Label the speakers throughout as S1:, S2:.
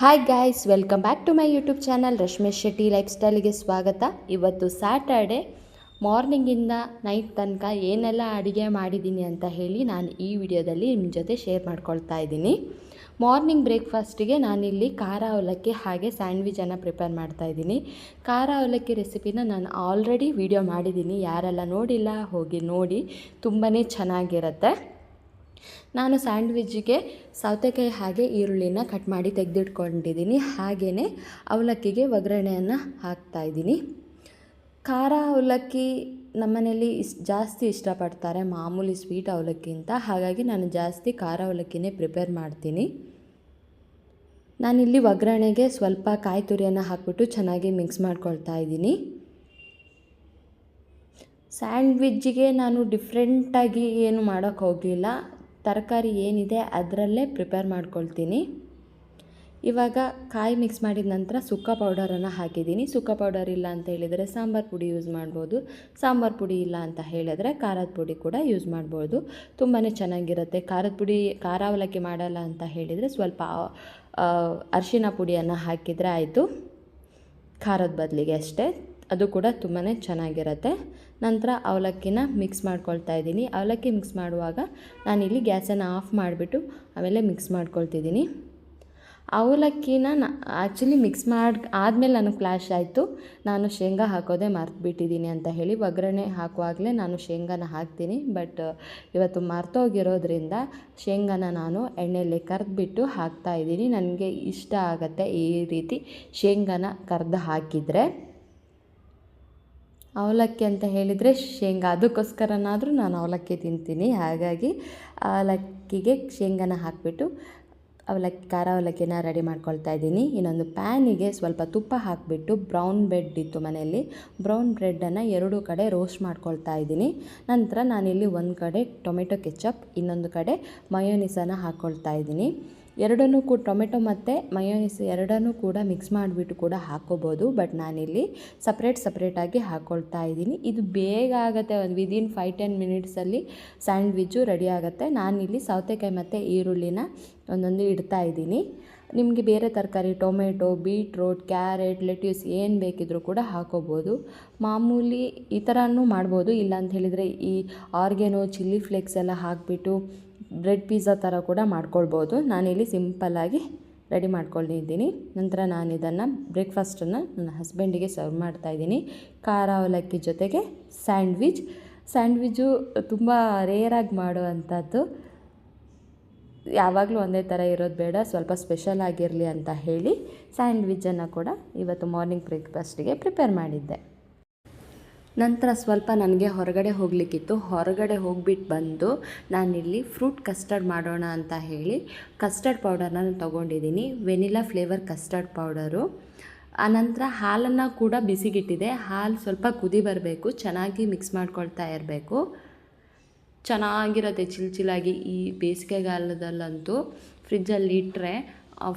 S1: Hi guys welcome back to my YouTube channel Rashmesh Shetty life ಸ್ಟೈಲಿಗೆ ಸ್ವಾಗತ. ಇವತ್ತು Saturday ಮಾರ್ನಿಂಗಿಂದ night ತನಕ ಏನೆಲ್ಲ ಅಡುಗೆ ಮಾಡಿದ್ದೀನಿ ಅಂತ ಹೇಳಿ ನಾನು ಈ ವಿಡಿಯೋದಲ್ಲಿ ನಿಮ್ಮ ಜೊತೆ ಶೇರ್ ಮಾಡ್ಕೊಳ್ತಾ ಇದ್ದೀನಿ. ಮಾರ್ನಿಂಗ್ ಬ್ರೇಕ್ಫಾಸ್ಟಿಗೆ ನಾನಿಲ್ಲಿ ಖಾರ ಅವಲಕ್ಕಿ ಹಾಗೆ ಸ್ಯಾಂಡ್ವಿಚನ್ನು ಪ್ರಿಪೇರ್ ಮಾಡ್ತಾ ಇದ್ದೀನಿ. ಖಾರ ಅವಲಕ್ಕಿ ರೆಸಿಪಿನ ನಾನು ಆಲ್ರೆಡಿ ವಿಡಿಯೋ ಮಾಡಿದ್ದೀನಿ. ಯಾರೆಲ್ಲ ನೋಡಿಲ್ಲ, ಹೋಗಿ ನೋಡಿ. ತುಂಬಾ ಚೆನ್ನಾಗಿರುತ್ತೆ. ನಾನು ಸ್ಯಾಂಡ್ವಿಜ್ಗೆ ಸೌತೆಕಾಯಿ ಹಾಗೆ ಈರುಳ್ಳಿನ ಕಟ್ ಮಾಡಿ ತೆಗೆದಿಟ್ಕೊಂಡಿದ್ದೀನಿ. ಹಾಗೆಯೇ ಅವಲಕ್ಕಿಗೆ ಒಗ್ಗರಣೆಯನ್ನು ಹಾಕ್ತಾಯಿದ್ದೀನಿ ಖಾರ ಅವಲಕ್ಕಿ ನಮ್ಮನೇಲಿ ಇಸ್, ಜಾಸ್ತಿ ಇಷ್ಟಪಡ್ತಾರೆ ಮಾಮೂಲಿ ಸ್ವೀಟ್ ಅವಲಕ್ಕಿಂತ ಹಾಗಾಗಿ ನಾನು ಜಾಸ್ತಿ ಖಾರ ಅವಲಕ್ಕಿನೇ ಪ್ರಿಪೇರ್ ಮಾಡ್ತೀನಿ. ನಾನಿಲ್ಲಿ ಒಗ್ಗರಣೆಗೆ ಸ್ವಲ್ಪ ಕಾಯಿ ತುರಿಯನ್ನು ಹಾಕ್ಬಿಟ್ಟು ಚೆನ್ನಾಗಿ ಮಿಕ್ಸ್ ಮಾಡ್ಕೊಳ್ತಾ ಇದ್ದೀನಿ. ಸ್ಯಾಂಡ್ವಿಜ್ಜಿಗೆ ನಾನು ಡಿಫ್ರೆಂಟಾಗಿ ಏನು ಮಾಡೋಕ್ಕೆ ಹೋಗಲಿಲ್ಲ. ತರಕಾರಿ ಏನಿದೆ ಅದರಲ್ಲೇ ಪ್ರಿಪೇರ್ ಮಾಡ್ಕೊಳ್ತೀನಿ. ಇವಾಗ ಕಾಯಿ ಮಿಕ್ಸ್ ಮಾಡಿದ ನಂತರ ಸುಕ್ಕ ಪೌಡರನ್ನು ಹಾಕಿದ್ದೀನಿ. ಸುಕ್ಕ ಪೌಡರ್ ಇಲ್ಲ ಅಂತ ಹೇಳಿದರೆ ಸಾಂಬಾರು ಪುಡಿ ಯೂಸ್ ಮಾಡ್ಬೋದು. ಸಾಂಬಾರು ಪುಡಿ ಇಲ್ಲ ಅಂತ ಹೇಳಿದರೆ ಖಾರದ ಪುಡಿ ಕೂಡ ಯೂಸ್ ಮಾಡ್ಬೋದು. ತುಂಬಾ ಚೆನ್ನಾಗಿರುತ್ತೆ. ಖಾರದ ಪುಡಿ, ಖಾರ ಅವಲಕ್ಕಿ ಮಾಡಲ್ಲ ಅಂತ ಹೇಳಿದರೆ ಸ್ವಲ್ಪ ಅರಿಶಿನ ಪುಡಿಯನ್ನು ಹಾಕಿದರೆ ಆಯಿತು. ಖಾರದ ಬದಲಿಗೆ ಅಷ್ಟೇ. ಅದು ಕೂಡ ತುಂಬಾ ಚೆನ್ನಾಗಿರುತ್ತೆ. ನಂತರ ಅವಲಕ್ಕಿನ ಮಿಕ್ಸ್ ಮಾಡ್ಕೊಳ್ತಾ ಇದ್ದೀನಿ. ಅವಲಕ್ಕಿ ಮಿಕ್ಸ್ ಮಾಡುವಾಗ ನಾನಿಲ್ಲಿ ಗ್ಯಾಸನ್ನು ಆಫ್ ಮಾಡಿಬಿಟ್ಟು ಆಮೇಲೆ ಮಿಕ್ಸ್ ಮಾಡ್ಕೊಳ್ತಿದ್ದೀನಿ. ಅವಲಕ್ಕಿನ ನಾ ಆ್ಯಕ್ಚುಲಿ ಮಿಕ್ಸ್ ಮಾಡಿ, ಆದಮೇಲೆ ನನಗೆ ಫ್ಲ್ಯಾಶ್ ಆಯಿತು. ನಾನು ಶೇಂಗಾ ಹಾಕೋದೇ ಮರ್ತುಬಿಟ್ಟಿದ್ದೀನಿ ಅಂತ ಹೇಳಿ ಒಗ್ಗರಣೆ ಹಾಕುವಾಗಲೇ ನಾನು ಶೇಂಗಾನ ಹಾಕ್ತೀನಿ. ಬಟ್ ಇವತ್ತು ಮರ್ತೋಗಿರೋದ್ರಿಂದ ಶೇಂಗಾನ ನಾನು ಎಣ್ಣೆಯಲ್ಲಿ ಕರೆದ್ಬಿಟ್ಟು ಹಾಕ್ತಾಯಿದ್ದೀನಿ ನನಗೆ ಇಷ್ಟ ಆಗುತ್ತೆ ಈ ರೀತಿ ಶೇಂಗಾನ ಕರೆದು ಹಾಕಿದರೆ. ಅವಲಕ್ಕಿ ಅಂತ ಹೇಳಿದರೆ ಶೇಂಗಾ. ಅದಕ್ಕೋಸ್ಕರನಾದರೂ ನಾನು ಅವಲಕ್ಕಿ ತಿಂತೀನಿ. ಹಾಗಾಗಿ ಅವಲಕ್ಕಿಗೆ ಶೇಂಗಾನ ಹಾಕಿಬಿಟ್ಟು ಅವಲಕ್ಕಿ, ಖಾರ ಅವಲಕ್ಕಿನ ರೆಡಿ ಮಾಡ್ಕೊಳ್ತಾ ಇದ್ದೀನಿ. ಇನ್ನೊಂದು ಪ್ಯಾನಿಗೆ ಸ್ವಲ್ಪ ತುಪ್ಪ ಹಾಕಿಬಿಟ್ಟು ಬ್ರೌನ್ ಬ್ರೆಡ್ ಇತ್ತು ಮನೆಯಲ್ಲಿ. ಬ್ರೌನ್ ಬ್ರೆಡ್ಡನ್ನು ಎರಡು ಕಡೆ ರೋಸ್ಟ್ ಮಾಡ್ಕೊಳ್ತಾ ಇದ್ದೀನಿ. ನಂತರ ನಾನಿಲ್ಲಿ ಒಂದು ಕಡೆ ಟೊಮೆಟೊ ಕೆಚಪ್, ಇನ್ನೊಂದು ಕಡೆ ಮಯೋನಿಸನ್ನು ಹಾಕ್ಕೊಳ್ತಾ ಇದ್ದೀನಿ. ಎರಡನ್ನೂ ಕೂಡ ಟೊಮೆಟೊ ಮತ್ತು ಮಯೋನಿಸ್ ಎರಡನ್ನೂ ಕೂಡ ಮಿಕ್ಸ್ ಮಾಡಿಬಿಟ್ಟು ಕೂಡ ಹಾಕ್ಕೋಬೋದು ಬಟ್ ನಾನಿಲ್ಲಿ ಸಪ್ರೇಟ್ ಸಪ್ರೇಟಾಗಿ ಹಾಕ್ಕೊಳ್ತಾ ಇದ್ದೀನಿ. ಇದು ಬೇಗ ಆಗುತ್ತೆ. ಒಂದು ವಿದಿನ್ ಫೈವ್ ಟೆನ್ ಮಿನಿಟ್ಸಲ್ಲಿ ಸ್ಯಾಂಡ್ವಿಚ್ಚು ರೆಡಿ ಆಗುತ್ತೆ. ನಾನಿಲ್ಲಿ ಸೌತೆಕಾಯಿ ಮತ್ತು ಈರುಳ್ಳಿನ ಒಂದೊಂದು ಇಡ್ತಾ ಇದ್ದೀನಿ. ನಿಮಗೆ ಬೇರೆ ತರಕಾರಿ, ಟೊಮೆಟೊ ಬೀಟ್ರೋಟ್ ಕ್ಯಾರೆಟ್ ಲೆಟ್ಯೂಸ್ ಏನು ಬೇಕಿದ್ರೂ ಕೂಡ ಹಾಕೋಬೋದು. ಮಾಮೂಲಿ ಈ ಥರನೂ ಮಾಡ್ಬೋದು. ಇಲ್ಲ ಅಂತ ಹೇಳಿದರೆ ಈ ಆರ್ಗೆನೋ ಚಿಲ್ಲಿ ಫ್ಲೇಕ್ಸ್ ಎಲ್ಲ ಹಾಕಿಬಿಟ್ಟು ಬ್ರೆಡ್ ಪಿಜ್ಜಾ ಥರ ಕೂಡ ಮಾಡ್ಕೊಳ್ಬೋದು. ನಾನಿಲ್ಲಿ ಸಿಂಪಲ್ಲಾಗಿ ರೆಡಿ ಮಾಡ್ಕೊಂಡಿದ್ದೀನಿ ನಂತರ ನಾನು ಇದನ್ನು ಬ್ರೇಕ್ಫಾಸ್ಟನ್ನು ನನ್ನ ಹಸ್ಬೆಂಡಿಗೆ ಸರ್ವ್ ಮಾಡ್ತಾಯಿದ್ದೀನಿ ಖಾರ ಅವಲಕ್ಕಿ ಜೊತೆಗೆ ಸ್ಯಾಂಡ್ವಿಚ್. ಸ್ಯಾಂಡ್ವಿಚ್ಚು ತುಂಬ ರೇರಾಗಿ ಮಾಡುವಂಥದ್ದು ಯಾವಾಗಲೂ ಒಂದೇ ಥರ ಇರೋದು ಬೇಡ, ಸ್ವಲ್ಪ ಸ್ಪೆಷಲ್ ಆಗಿರಲಿ ಅಂತ ಹೇಳಿ ಸ್ಯಾಂಡ್ವಿಚ್ಚನ್ನು ಕೂಡ ಇವತ್ತು ಮಾರ್ನಿಂಗ್ ಬ್ರೇಕ್ಫಾಸ್ಟಿಗೆ ಪ್ರಿಪೇರ್ ಮಾಡಿದ್ದೆ. ನಂತರ ಸ್ವಲ್ಪ ನನಗೆ ಹೊರಗಡೆ ಹೋಗಲಿಕ್ಕಿತ್ತು. ಹೊರಗಡೆ ಹೋಗ್ಬಿಟ್ಟು ಬಂದು ನಾನಿಲ್ಲಿ ಫ್ರೂಟ್ ಕಸ್ಟರ್ಡ್ ಮಾಡೋಣ ಅಂತ ಹೇಳಿ ಕಸ್ಟರ್ಡ್ ಪೌಡರ್ನ ತೊಗೊಂಡಿದ್ದೀನಿ. Vanilla flavour custard powder. ಆನಂತರ ಹಾಲನ್ನು ಕೂಡ ಬಿಸಿಗಿಟ್ಟಿದೆ. ಹಾಲು ಸ್ವಲ್ಪ ಕುದಿ ಬರಬೇಕು, ಚೆನ್ನಾಗಿ ಮಿಕ್ಸ್ ಮಾಡ್ಕೊಳ್ತಾ ಇರಬೇಕು. ಚೆನ್ನಾಗಿರುತ್ತೆ ಚಿಲ್ಚಿಲಾಗಿ ಈ ಬೇಸಿಗೆಗಾಲದಲ್ಲಂತೂ ಫ್ರಿಜ್ಜಲ್ಲಿ ಇಟ್ಟರೆ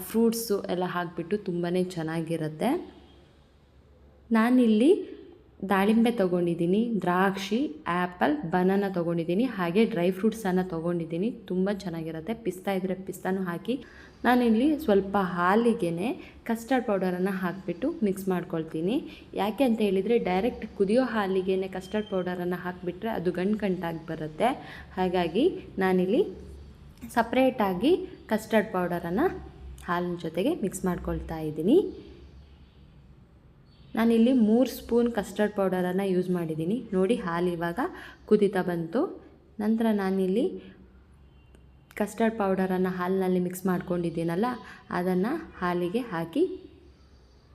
S1: ಫ್ರೂಟ್ಸು ಎಲ್ಲ ಹಾಕಿಬಿಟ್ಟು ತುಂಬಾ ಚೆನ್ನಾಗಿರುತ್ತೆ. ನಾನಿಲ್ಲಿ ದಾಳಿಂಬೆ ತೊಗೊಂಡಿದ್ದೀನಿ, ದ್ರಾಕ್ಷಿ ಆ್ಯಪಲ್ ಬನಾನ ತೊಗೊಂಡಿದ್ದೀನಿ, ಹಾಗೆ ಡ್ರೈ ಫ್ರೂಟ್ಸನ್ನು ತೊಗೊಂಡಿದ್ದೀನಿ. ತುಂಬ ಚೆನ್ನಾಗಿರುತ್ತೆ. ಪಿಸ್ತಾ ಇದ್ದರೆ ಪಿಸ್ತಾನು ಹಾಕಿ ನಾನಿಲ್ಲಿ ಸ್ವಲ್ಪ ಹಾಲಿಗೆ ಕಸ್ಟರ್ಡ್ ಪೌಡರನ್ನು ಹಾಕಿಬಿಟ್ಟು ಮಿಕ್ಸ್ ಮಾಡ್ಕೊಳ್ತೀನಿ. ಯಾಕೆ ಅಂತ ಹೇಳಿದರೆ ಡೈರೆಕ್ಟ್ ಕುದಿಯೋ ಹಾಲಿಗೆ ಕಸ್ಟರ್ಡ್ ಪೌಡರನ್ನು ಹಾಕಿಬಿಟ್ರೆ ಅದು ಗಂಟು ಗಂಟಾಗಿ ಬರುತ್ತೆ. ಹಾಗಾಗಿ ನಾನಿಲ್ಲಿ ಸಪ್ರೇಟಾಗಿ ಕಸ್ಟರ್ಡ್ ಪೌಡರನ್ನು ಹಾಲಿನ ಜೊತೆಗೆ ಮಿಕ್ಸ್ ಮಾಡ್ಕೊಳ್ತಾ ಇದ್ದೀನಿ. ನಾನಿಲ್ಲಿ ಮೂರು ಸ್ಪೂನ್ ಕಸ್ಟರ್ಡ್ ಪೌಡರನ್ನು ಯೂಸ್ ಮಾಡಿದ್ದೀನಿ ನೋಡಿ ಹಾಲು ಇವಾಗ ಕುದೀತಾ ಬಂತು. ನಂತರ ನಾನಿಲ್ಲಿ ಕಸ್ಟರ್ಡ್ ಪೌಡರನ್ನು ಹಾಲಿನಲ್ಲಿ ಮಿಕ್ಸ್ ಮಾಡ್ಕೊಂಡಿದ್ದೀನಲ್ಲ, ಅದನ್ನು ಹಾಲಿಗೆ ಹಾಕಿ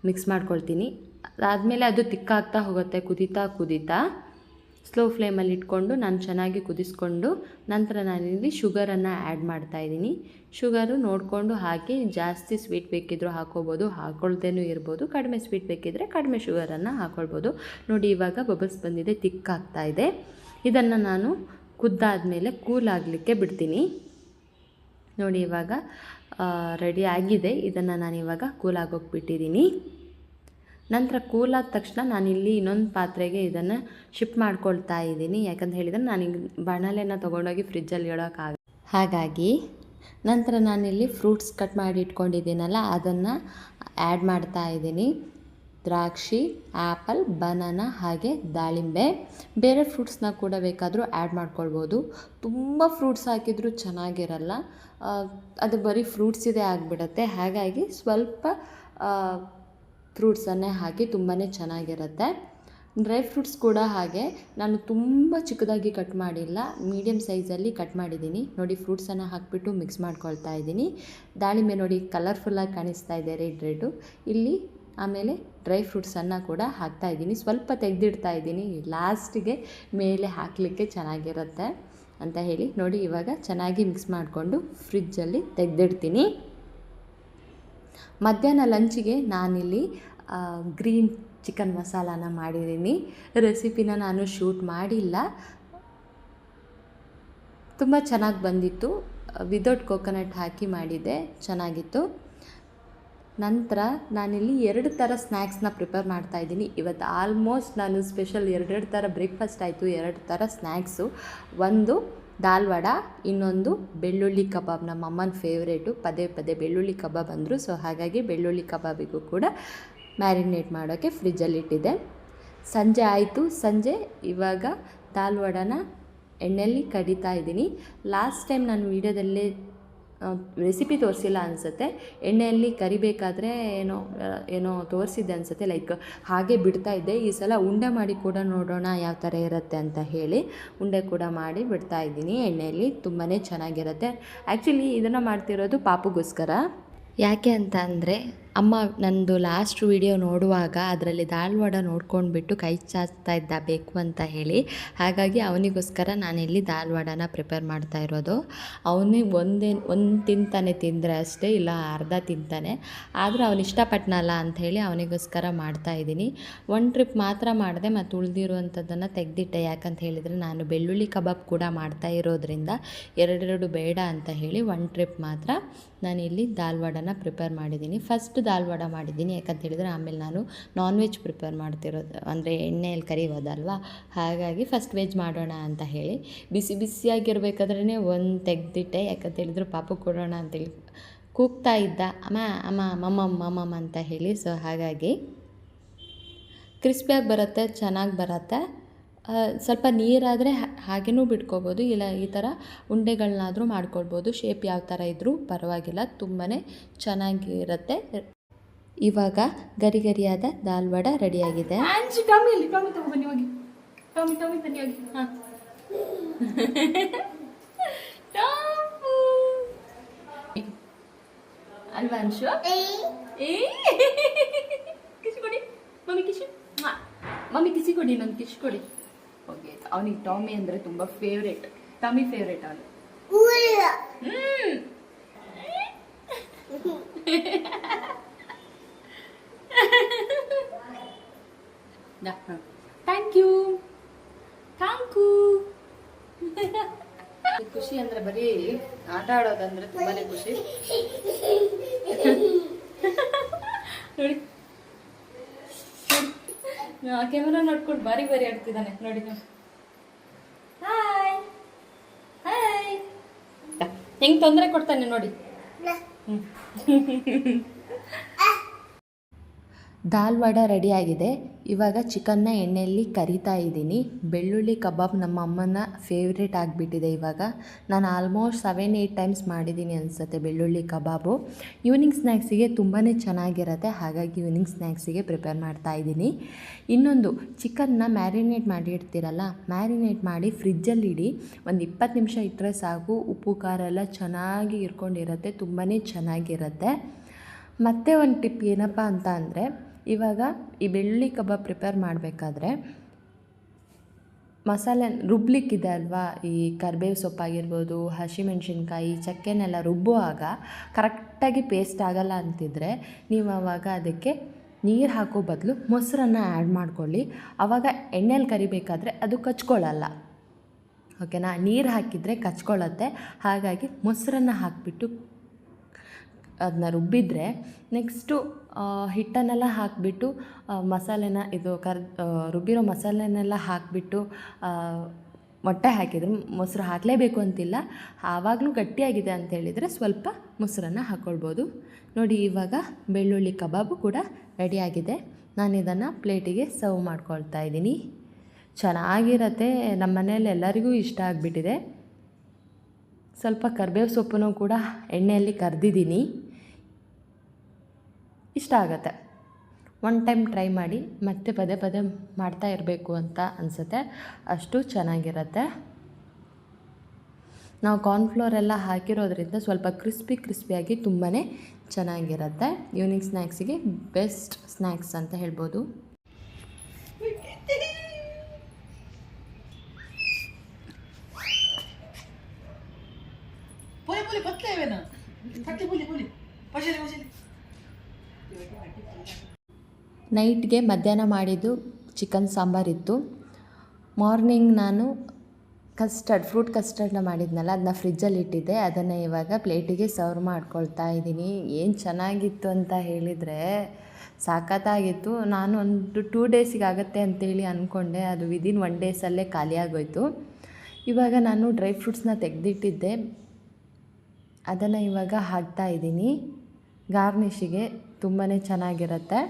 S1: ಮಿಕ್ಸ್ ಮಾಡ್ಕೊಳ್ತೀನಿ. ಅದಾದಮೇಲೆ ಅದು ತಿಕ್ಕಾಗ್ತಾ ಹೋಗುತ್ತೆ, ಕುದೀತಾ ಕುದೀತಾ. ಸ್ಲೋ ಫ್ಲೇಮಲ್ಲಿ ಇಟ್ಕೊಂಡು ನಾನು ಚೆನ್ನಾಗಿ ಕುದಿಸ್ಕೊಂಡು ನಂತರ ನಾನಿಲ್ಲಿ ಶುಗರನ್ನು ಆ್ಯಡ್ ಮಾಡ್ತಾಯಿದ್ದೀನಿ ಶುಗರು ನೋಡಿಕೊಂಡು ಹಾಕಿ ಜಾಸ್ತಿ ಸ್ವೀಟ್ ಬೇಕಿದ್ದರೂ ಹಾಕೋಬೋದು, ಹಾಕೊಳ್ದೇನೂ ಇರ್ಬೋದು. ಕಡಿಮೆ ಸ್ವೀಟ್ ಬೇಕಿದ್ದರೆ ಕಡಿಮೆ ಶುಗರನ್ನು ಹಾಕ್ಕೊಳ್ಬೋದು ನೋಡಿ ಇವಾಗ ಬಬಲ್ಸ್ ಬಂದಿದೆ ತಿಕ್ಕಾಗ್ತಾ ಇದೆ. ಇದನ್ನು ನಾನು ಕುದ್ದಾದಮೇಲೆ ಕೂಲ್ ಆಗಲಿಕ್ಕೆ ಬಿಡ್ತೀನಿ. ನೋಡಿ ಇವಾಗ ರೆಡಿ ಆಗಿದೆ. ಇದನ್ನು ನಾನು ಇವಾಗ ಕೂಲ್ ಆಗೋಗ್ಬಿಟ್ಟಿದ್ದೀನಿ ನಂತರ ಕೂಲಾದ ತಕ್ಷಣ ನಾನಿಲ್ಲಿ ಇನ್ನೊಂದು ಪಾತ್ರೆಗೆ ಇದನ್ನು ಶಿಫ್ಟ್ ಮಾಡ್ಕೊಳ್ತಾ ಇದ್ದೀನಿ. ಯಾಕಂತ ಹೇಳಿದರೆ ನಾನೀಗ ಬಾಣಲೆನ ತೊಗೊಂಡೋಗಿ ಫ್ರಿಜ್ಜಲ್ಲಿ ಇಡೋಕ್ಕಾಗ ಹಾಗಾಗಿ ನಂತರ ನಾನಿಲ್ಲಿ ಫ್ರೂಟ್ಸ್ ಕಟ್ ಮಾಡಿ ಇಟ್ಕೊಂಡಿದ್ದೀನಲ್ಲ, ಅದನ್ನು ಆ್ಯಡ್ ಮಾಡ್ತಾ ಇದ್ದೀನಿ. ದ್ರಾಕ್ಷಿ ಆ್ಯಪಲ್ ಬನಾನ ಹಾಗೆ ದಾಳಿಂಬೆ, ಬೇರೆ ಫ್ರೂಟ್ಸ್ನ ಕೂಡ ಬೇಕಾದರೂ ಆ್ಯಡ್ ಮಾಡ್ಕೊಳ್ಬೋದು. ತುಂಬ ಫ್ರೂಟ್ಸ್ ಹಾಕಿದರೂ ಚೆನ್ನಾಗಿರಲ್ಲ. ಅದು ಬರೀ ಫ್ರೂಟ್ಸಿದೆ ಆಗಿಬಿಡತ್ತೆ. ಹಾಗಾಗಿ ಸ್ವಲ್ಪ ಫ್ರೂಟ್ಸನ್ನೇ ಹಾಕಿ ತುಂಬಾ ಚೆನ್ನಾಗಿರುತ್ತೆ. ಡ್ರೈ ಫ್ರೂಟ್ಸ್ ಕೂಡ ಹಾಗೆ. ನಾನು ತುಂಬ ಚಿಕ್ಕದಾಗಿ ಕಟ್ ಮಾಡಿಲ್ಲ. ಮೀಡಿಯಮ್ ಸೈಜಲ್ಲಿ ಕಟ್ ಮಾಡಿದ್ದೀನಿ. ನೋಡಿ, ಫ್ರೂಟ್ಸನ್ನು ಹಾಕಿಬಿಟ್ಟು ಮಿಕ್ಸ್ ಮಾಡ್ಕೊಳ್ತಾ ಇದ್ದೀನಿ. ದಾಳಿಂಬೆ ನೋಡಿ ಕಲರ್ಫುಲ್ಲಾಗಿ ಕಾಣಿಸ್ತಾ ಇದೆ, ರೆಡ್ ರೆಡ್ಡು. ಇಲ್ಲಿ ಆಮೇಲೆ ಡ್ರೈ ಫ್ರೂಟ್ಸನ್ನು ಕೂಡ ಹಾಕ್ತಾ ಇದ್ದೀನಿ. ಸ್ವಲ್ಪ ತೆಗೆದಿಡ್ತಾ ಇದ್ದೀನಿ. ಲಾಸ್ಟಿಗೆ ಮೇಲೆ ಹಾಕಲಿಕ್ಕೆ ಚೆನ್ನಾಗಿರುತ್ತೆ ಅಂತ ಹೇಳಿ ನೋಡಿ, ಇವಾಗ ಚೆನ್ನಾಗಿ ಮಿಕ್ಸ್ ಮಾಡಿಕೊಂಡು ಫ್ರಿಜ್ಜಲ್ಲಿ ತೆಗೆದಿಡ್ತೀನಿ. ಮಧ್ಯಾಹ್ನ ಲಂಚಿಗೆ ನಾನಿಲ್ಲಿ ಗ್ರೀನ್ ಚಿಕನ್ ಮಸಾಲಾನ ಮಾಡಿದ್ದೀನಿ. ರೆಸಿಪಿನ ನಾನು ಶೂಟ್ ಮಾಡಿಲ್ಲ. ತುಂಬ ಚೆನ್ನಾಗಿ ಬಂದಿತ್ತು. ವಿದೌಟ್ ಕೋಕೋನಟ್ ಹಾಕಿ ಮಾಡಿದ್ದೆ. ಚೆನ್ನಾಗಿತ್ತು. ನಂತರ ನಾನಿಲ್ಲಿ ಎರಡು ಥರ ಸ್ನ್ಯಾಕ್ಸ್ನ ಪ್ರಿಪೇರ್ ಮಾಡ್ತಾ ಇದ್ದೀನಿ. ಇವತ್ತು ಆಲ್ಮೋಸ್ಟ್ ನಾನು ಸ್ಪೆಷಲ್ ಎರಡೆರಡು ಥರ ಬ್ರೇಕ್ಫಾಸ್ಟ್ ಆಯಿತು. ಎರಡು ಥರ ಸ್ನ್ಯಾಕ್ಸು ಒಂದು ದಾಲ್ ವಡ, ಇನ್ನೊಂದು ಬೆಳ್ಳುಳ್ಳಿ ಕಬಾಬ್. ನಮ್ಮ ಅಮ್ಮನ ಫೇವ್ರೇಟು ಪದೇ ಪದೇ ಬೆಳ್ಳುಳ್ಳಿ ಕಬಾಬ್ ಅಂದರು. ಸೊ ಹಾಗಾಗಿ ಬೆಳ್ಳುಳ್ಳಿ ಕಬಾಬಿಗೂ ಕೂಡ ಮ್ಯಾರಿನೇಟ್ ಮಾಡೋಕ್ಕೆ ಫ್ರಿಜ್ಜಲ್ಲಿ ಇಟ್ಟಿದ್ದೆ. ಸಂಜೆ ಆಯಿತು. ಸಂಜೆ ಇವಾಗ ದಾಲ್ ವಡನ ಎಣ್ಣೆಯಲ್ಲಿ ಕಡಿತಾ ಇದ್ದೀನಿ. ಲಾಸ್ಟ್ ಟೈಮ್ ನಾನು ವೀಡಿಯೋದಲ್ಲೇ ರೆಸಿಪಿ ತೋರಿಸಿಲ್ಲ ಅನಿಸುತ್ತೆ. ಎಣ್ಣೆಯಲ್ಲಿ ಕರಿಬೇಕಾದ್ರೆ ಏನೋ ಏನೋ ತೋರಿಸಿದ್ದೆ ಅನಿಸುತ್ತೆ. ಲೈಕ್ ಹಾಗೆ ಬಿಡ್ತಾ ಇದ್ದೆ. ಈ ಸಲ ಉಂಡೆ ಮಾಡಿ ಕೂಡ ನೋಡೋಣ ಯಾವ ಥರ ಇರುತ್ತೆ ಅಂತ ಹೇಳಿ ಉಂಡೆ ಕೂಡ ಮಾಡಿ ಬಿಡ್ತಾ ಇದ್ದೀನಿ ಎಣ್ಣೆಯಲ್ಲಿ. ತುಂಬಾ ಚೆನ್ನಾಗಿರುತ್ತೆ. ಆ್ಯಕ್ಚುಲಿ ಇದನ್ನು ಮಾಡ್ತಿರೋದು ಪಾಪುಗೋಸ್ಕರ. ಯಾಕೆ ಅಂತ ಅಂದರೆ ಅಮ್ಮ ನಂದು ಲಾಸ್ಟ್ ವಿಡಿಯೋ ನೋಡುವಾಗ ಅದರಲ್ಲಿ ದಾಲ್ ವಡ ನೋಡ್ಕೊಂಡ್ಬಿಟ್ಟು ಕೈ ಚಾಚ್ತಾ ಇದ್ದ ಬೇಕು ಅಂತ ಹೇಳಿ. ಹಾಗಾಗಿ ಅವನಿಗೋಸ್ಕರ ನಾನಿಲ್ಲಿ ದಾಲ್ ವಡನ ಪ್ರಿಪೇರ್ ಮಾಡ್ತಾ ಇರೋದು. ಅವನಿಗೆ ಒಂದೇ, ಒಂದು ತಿಂತಾನೆ ತಿಂದರೆ ಅಷ್ಟೇ, ಇಲ್ಲ ಅರ್ಧ ತಿಂತಾನೆ. ಆದರೂ ಅವನು ಇಷ್ಟಪಟ್ಟನಲ್ಲ ಹೇಳಿ ಅವನಿಗೋಸ್ಕರ ಮಾಡ್ತಾ ಇದ್ದೀನಿ. ಒನ್ ಟ್ರಿಪ್ ಮಾತ್ರ ಮಾಡಿದೆ, ಮತ್ತು ಉಳಿದಿರುವಂಥದ್ದನ್ನು ತೆಗೆದಿಟ್ಟೆ. ಯಾಕಂತ ಹೇಳಿದರೆ ನಾನು ಬೆಳ್ಳುಳ್ಳಿ ಕಬಾಬ್ ಕೂಡ ಮಾಡ್ತಾ ಇರೋದ್ರಿಂದ ಎರಡೆರಡು ಬೇಡ ಅಂತ ಹೇಳಿ ಒನ್ ಟ್ರಿಪ್ ಮಾತ್ರ ನಾನಿಲ್ಲಿ ದಾಲ್ವಾಡನ ಪ್ರಿಪೇರ್ ಮಾಡಿದ್ದೀನಿ. ಫಸ್ಟ್ ದಾಲ್ ವಡ ಮಾಡಿದ್ದೀನಿ. ಯಾಕಂತ ಹೇಳಿದರೆ ಆಮೇಲೆ ನಾನು ನಾನ್ ವೆಜ್ ಪ್ರಿಪೇರ್ ಮಾಡ್ತಿರೋದು, ಅಂದರೆ ಎಣ್ಣೆಯಲ್ಲಿ ಕರಿಯೋದಲ್ವ? ಹಾಗಾಗಿ ಫಸ್ಟ್ ವೆಜ್ ಮಾಡೋಣ ಅಂತ ಹೇಳಿ. ಬಿಸಿ ಬಿಸಿಯಾಗಿರ್ಬೇಕಾದ್ರೆ ಒಂದು ತೆಗೆದಿಟ್ಟೆ. ಯಾಕಂತ ಹೇಳಿದ್ರು ಪಾಪು ಕೊಡೋಣ ಅಂತೇಳಿ ಕೂಗ್ತಾ ಇದ್ದ. ಅಮ್ಮ ಅಮ್ಮ ಮಮ್ಮ ಮಮ್ಮಮ್ಮ ಅಂತ ಹೇಳಿ. ಸೊ ಹಾಗಾಗಿ ಕ್ರಿಸ್ಪಿಯಾಗಿ ಬರುತ್ತೆ, ಚೆನ್ನಾಗಿ ಬರುತ್ತೆ. ಸ್ವಲ್ಪ ನೀರಾದರೆ ಹಾಗೇನೂ ಬಿಟ್ಕೋಬೋದು. ಇಲ್ಲ, ಈ ಥರ ಉಂಡೆಗಳನ್ನಾದರೂ ಮಾಡ್ಕೊಳ್ಬೋದು ಶೇಪ್ ಯಾವ ಥರ ಇದ್ದರೂ ಪರವಾಗಿಲ್ಲ. ತುಂಬಾ ಚೆನ್ನಾಗಿರುತ್ತೆ. ಇವಾಗ ಗರಿ ಗರಿಯಾದ ದಾಲ್ ವಡ ರೆಡಿಯಾಗಿದೆ.
S2: ಆಂಜಿ ಟಮಿ ಇಲ್ಲಿ ಟಮಿ ತಗೋ ಬನ್ನಿ ಹೋಗಿ. ಟಮಿ ಟಮಿ ಬನ್ನಿ ಹೋಗಿ. ಹಾ. ಟಾಪು. ಅಲ್ವಾ ಅನ್ಶು ಏ. ಕಿಶ್ ಕೊಡಿ. ಮಮ್ಮಿ ಕಿಶ್. ಮಮ್ಮಿ ಕಿಸಿ ಕೊಡಿ ನಂಗೆ ಕಿಶ್ ಕೊಡಿ. ಓಕೆ ಅವನಿಗೆ ಟಾಮಿ ಅಂದ್ರೆ ತುಂಬಾ ಫೇವ್ರೇಟ್ ಟಾಮಿ ಫೇವ್ರೇಟ್ ಅವನು. ಹ್ಮ್. ಥ್ಯಾಂಕ್ ಯು ಥ್ಯಾಂಕ್ ಯು ಖುಷಿ ಅಂದ್ರೆ ಬರೀ ಆಟ ಆಡೋದಂದ್ರೆ ತುಂಬಾನೇ ಖುಷಿ. ನೋಡಿ. ಕ್ಯಾಮರಾ ನೋಡ್ಕೊಂಡು ಬಾರಿ ಬಾರಿ ಆಡ್ತಿದ್ದಾನೆ. ನೋಡಿ ಹಾಯ್ ಹಾಯ್ ಹೆಂಗ್ ತೊಂದರೆ ಕೊಡ್ತಾನೆ ನೋಡಿ. ಹ್ಮ್.
S1: ದಾಲ್ ವಡ ರೆಡಿಯಾಗಿದೆ ಇವಾಗ ಚಿಕನ್ನ ಎಣ್ಣೆಯಲ್ಲಿ ಕರಿತಾ ಇದ್ದೀನಿ. ಬೆಳ್ಳುಳ್ಳಿ ಕಬಾಬ್ ನಮ್ಮ ಅಮ್ಮನ ಫೇವ್ರೇಟ್ ಆಗಿಬಿಟ್ಟಿದೆ ಇವಾಗ. ನಾನು ಆಲ್ಮೋಸ್ಟ್ ಸೆವೆನ್ ಏಯ್ಟ್ ಟೈಮ್ಸ್ ಮಾಡಿದ್ದೀನಿ ಅನಿಸುತ್ತೆ ಬೆಳ್ಳುಳ್ಳಿ ಕಬಾಬು. ಈವ್ನಿಂಗ್ ಸ್ನ್ಯಾಕ್ಸಿಗೆ ತುಂಬಾ ಚೆನ್ನಾಗಿರುತ್ತೆ. ಹಾಗಾಗಿ ಈವ್ನಿಂಗ್ ಸ್ನ್ಯಾಕ್ಸಿಗೆ ಪ್ರಿಪೇರ್ ಮಾಡ್ತಾ ಇದ್ದೀನಿ. ಇನ್ನೊಂದು, ಚಿಕನ್ನ ಮ್ಯಾರಿನೇಟ್ ಮಾಡಿ ಇಡ್ತೀರಲ್ಲ ಮ್ಯಾರಿನೇಟ್ ಮಾಡಿ ಫ್ರಿಜ್ಜಲ್ಲಿ ಇಡಿ. ಒಂದು ಇಪ್ಪತ್ತು ನಿಮಿಷ ಇಟ್ಟರೆ ಸಾಕು. ಉಪ್ಪು, ಖಾರ ಎಲ್ಲ ಚೆನ್ನಾಗಿ ಇರ್ಕೊಂಡಿರುತ್ತೆ. ತುಂಬಾ ಚೆನ್ನಾಗಿರುತ್ತೆ. ಮತ್ತೆ ಒಂದು ಟಿಪ್ ಏನಪ್ಪ ಅಂತ ಅಂದರೆ ಇವಾಗ ಈ ಬೆಳ್ಳುಳ್ಳಿ ಕಬಾಬ್ ಪ್ರಿಪೇರ್ ಮಾಡಬೇಕಾದ್ರೆ ಮಸಾಲೆ ರುಬ್ಲಿಕ್ಕಿದೆ ಅಲ್ವಾ? ಈ ಕರಿಬೇವು ಸೊಪ್ಪಾಗಿರ್ಬೋದು, ಹಸಿಮೆಣ್ಸಿನ್ಕಾಯಿ, ಚಕ್ಕೆನೆಲ್ಲ ರುಬ್ಬುವಾಗ ಕರೆಕ್ಟಾಗಿ ಪೇಸ್ಟ್ ಆಗಲ್ಲ ಅಂತಿದ್ರೆ ನೀವು ಆವಾಗ ಅದಕ್ಕೆ ನೀರು ಹಾಕೋ ಬದಲು ಮೊಸರನ್ನು ಆ್ಯಡ್ ಮಾಡ್ಕೊಳ್ಳಿ. ಆವಾಗ ಎಣ್ಣೆಲಿ ಕರಿಬೇಕಾದ್ರೆ ಅದು ಕಚ್ಕೊಳ್ಳಲ್ಲ. ಓಕೆನಾ? ನೀರು ಹಾಕಿದರೆ ಕಚ್ಕೊಳ್ಳುತ್ತೆ. ಹಾಗಾಗಿ ಮೊಸರನ್ನು ಹಾಕಿಬಿಟ್ಟು ಅದನ್ನ ರುಬ್ಬಿದರೆ ನೆಕ್ಸ್ಟು ಹಿಟ್ಟನ್ನೆಲ್ಲ ಹಾಕಿಬಿಟ್ಟು ಮಸಾಲೆನ ಇದು ಕರ್ ರುಬ್ಬಿರೋ ಮಸಾಲೆನೆಲ್ಲ ಹಾಕಿಬಿಟ್ಟು ಮೊಟ್ಟೆ ಹಾಕಿದರೆ ಮೊಸರು ಹಾಕಲೇಬೇಕು ಅಂತಿಲ್ಲ. ಆವಾಗಲೂ ಗಟ್ಟಿಯಾಗಿದೆ ಅಂತ ಹೇಳಿದರೆ ಸ್ವಲ್ಪ ಮೊಸರನ್ನು ಹಾಕ್ಕೊಳ್ಬೋದು ನೋಡಿ, ಇವಾಗ ಬೆಳ್ಳುಳ್ಳಿ ಕಬಾಬು ಕೂಡ ರೆಡಿಯಾಗಿದೆ ನಾನು ಇದನ್ನು ಪ್ಲೇಟಿಗೆ ಸರ್ವ್ ಮಾಡ್ಕೊಳ್ತಾ ಇದ್ದೀನಿ. ಚೆನ್ನಾಗಿರತ್ತೆ. ನಮ್ಮ ಮನೇಲಿ ಎಲ್ಲರಿಗೂ ಇಷ್ಟ ಆಗಿಬಿಟ್ಟಿದೆ. ಸ್ವಲ್ಪ ಕರ್ಬೇವು ಸೊಪ್ಪನ್ನು ಕೂಡ ಎಣ್ಣೆಯಲ್ಲಿ ಕರೆದಿದ್ದೀನಿ. ಇಷ್ಟ ಆಗತ್ತೆ. ಒನ್ ಟೈಮ್ ಟ್ರೈ ಮಾಡಿ ಮತ್ತೆ ಪದೇ ಪದೇ ಮಾಡ್ತಾ ಇರಬೇಕು ಅಂತ ಅನಿಸುತ್ತೆ. ಅಷ್ಟು ಚೆನ್ನಾಗಿರತ್ತೆ. ನಾವು ಕಾರ್ನ್ಫ್ಲೋರ್ ಎಲ್ಲ ಹಾಕಿರೋದ್ರಿಂದ ಸ್ವಲ್ಪ ಕ್ರಿಸ್ಪಿ ಕ್ರಿಸ್ಪಿಯಾಗಿ ತುಂಬಾ ಚೆನ್ನಾಗಿರುತ್ತೆ. ಈವ್ನಿಂಗ್ ಸ್ನ್ಯಾಕ್ಸಿಗೆ ಬೆಸ್ಟ್ ಸ್ನ್ಯಾಕ್ಸ್ ಅಂತ ಹೇಳ್ಬೋದು. ನೈಟ್ಗೆ ಮಧ್ಯಾಹ್ನ ಮಾಡಿದ್ದು ಚಿಕನ್ ಸಾಂಬಾರಿತ್ತು ಮಾರ್ನಿಂಗ್ ನಾನು ಕಸ್ಟರ್ಡ್, ಫ್ರೂಟ್ ಕಸ್ಟರ್ಡ್ನ ಮಾಡಿದ್ನಲ್ಲ ಅದನ್ನ ಫ್ರಿಜ್ಜಲ್ಲಿ ಇಟ್ಟಿದ್ದೆ. ಅದನ್ನು ಇವಾಗ ಪ್ಲೇಟಿಗೆ ಸರ್ವ್ ಮಾಡ್ಕೊಳ್ತಾ ಇದ್ದೀನಿ. ಏನು ಚೆನ್ನಾಗಿತ್ತು ಅಂತ ಹೇಳಿದರೆ ಸಾಕತ್ತಾಗಿತ್ತು ನಾನು ಒಂದು ಟೂ ಡೇಸಿಗೆ ಆಗುತ್ತೆ ಅಂತೇಳಿ ಅಂದ್ಕೊಂಡೆ ಅದು ವಿದಿನ್ ಒನ್ ಡೇಸಲ್ಲೇ ಖಾಲಿಯಾಗೋಯಿತು ಇವಾಗ ನಾನು ಡ್ರೈ ಫ್ರೂಟ್ಸ್ನ ತೆಗೆದಿಟ್ಟಿದ್ದೆ. ಅದನ್ನು ಇವಾಗ ಹಾಕ್ತಾ ಇದ್ದೀನಿ. ಗಾರ್ನಿಷಿಗೆ ತುಂಬಾ ಚೆನ್ನಾಗಿರುತ್ತೆ.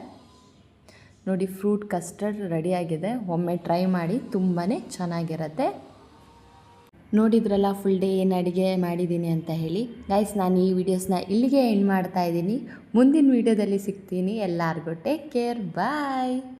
S1: ನೋಡಿ ಫ್ರೂಟ್ ಕಸ್ಟರ್ಡ್ ರೆಡಿಯಾಗಿದೆ ಒಮ್ಮೆ ಟ್ರೈ ಮಾಡಿ ತುಂಬಾ ಚೆನ್ನಾಗಿರುತ್ತೆ. ನೋಡಿದ್ರಲ್ಲ ಫುಲ್ ಡೇ ಏನು ಅಡುಗೆ ಮಾಡಿದ್ದೀನಿ ಅಂತ ಹೇಳಿ. ಗೈಸ್ ನಾನು ಈ ವಿಡಿಯೋಸ್ನ ಇಲ್ಲಿಗೆ ಎಂಡ್ ಮಾಡ್ತಾ ಇದ್ದೀನಿ. ಮುಂದಿನ ವಿಡಿಯೋದಲ್ಲಿ ಸಿಗ್ತೀನಿ. ಎಲ್ಲರಿಗೂ ಟೇಕ್ ಕೇರ್ ಬಾಯ್